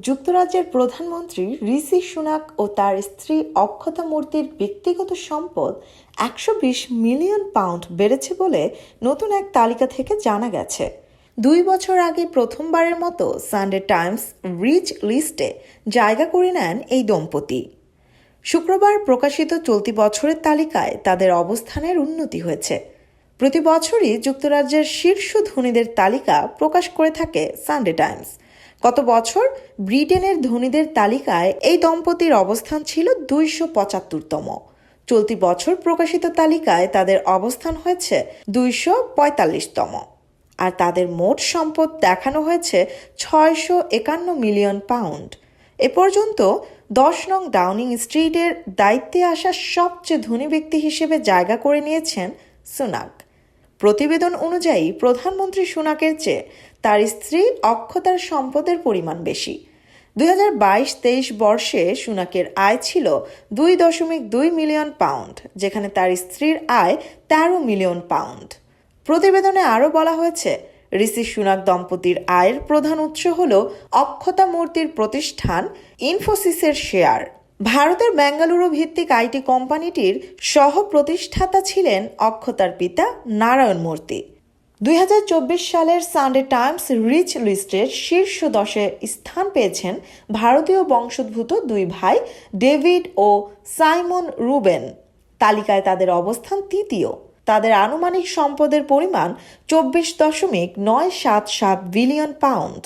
যুক্তরাজ্যের প্রধানমন্ত্রী ঋষি সুনাক ও তার স্ত্রী অক্ষতা মূর্তির ব্যক্তিগত সম্পদ একশো বিশ মিলিয়ন পাউন্ড বেড়েছে বলে নতুন এক তালিকা থেকে জানা গেছে। দুই বছর আগে প্রথমবারের মতো সানডে টাইমস রিচ লিস্টে জায়গা করে নেন এই দম্পতি। শুক্রবার প্রকাশিত চলতি বছরের তালিকায় তাদের অবস্থানের উন্নতি হয়েছে। প্রতি বছরই যুক্তরাজ্যের শীর্ষ ধনীদের তালিকা প্রকাশ করে থাকে সানডে টাইমস। গত বছর ব্রিটেনের ধনীদের তালিকায় এই দম্পতির অবস্থান ছিল দুইশো পঁচাত্তরতম। চলতি বছর প্রকাশিত তালিকায় তাদের অবস্থান হয়েছে দুইশো পঁয়তাল্লিশতম। আর তাদের মোট সম্পদ দেখানো হয়েছে ছয়শো একান্ন মিলিয়ন পাউন্ড। এ পর্যন্ত দশ নং ডাউনিং স্ট্রিটের দায়িত্বে আসা সবচেয়ে ধনী ব্যক্তি হিসেবে জায়গা করে নিয়েছেন সুনাক প্রতিবেদন অনুযায়ী প্রধানমন্ত্রী সুনাকের চেয়ে তার স্ত্রী অক্ষতার সম্পদের পরিমাণ বেশি। দুই হাজার বাইশ তেইশ বর্ষে সুনাকের আয় ছিল দুই দশমিক দুই মিলিয়ন পাউন্ড, যেখানে তার স্ত্রীর আয় তেরো মিলিয়ন পাউন্ড। প্রতিবেদনে আরও বলা হয়েছে, ঋষি সুনাক দম্পতির আয়ের প্রধান উৎস হল অক্ষতা মূর্তির প্রতিষ্ঠান ইনফোসিসের শেয়ার। ভারতের বেঙ্গালুরু ভিত্তিক আইটি কোম্পানিটির সহ প্রতিষ্ঠাতা ছিলেন অক্ষতার পিতা নারায়ণ মূর্তি। দুই হাজার চব্বিশ সালের সানডে টাইমস রিচ লিস্টের শীর্ষ দশে স্থান পেয়েছেন ভারতীয় বংশোদ্ভূত দুই ভাই ডেভিড ও সাইমন রুবেন। তালিকায় তাদের অবস্থান তৃতীয়। তাদের আনুমানিক সম্পদের পরিমাণ চব্বিশ দশমিক নয় সাত সাত বিলিয়ন পাউন্ড।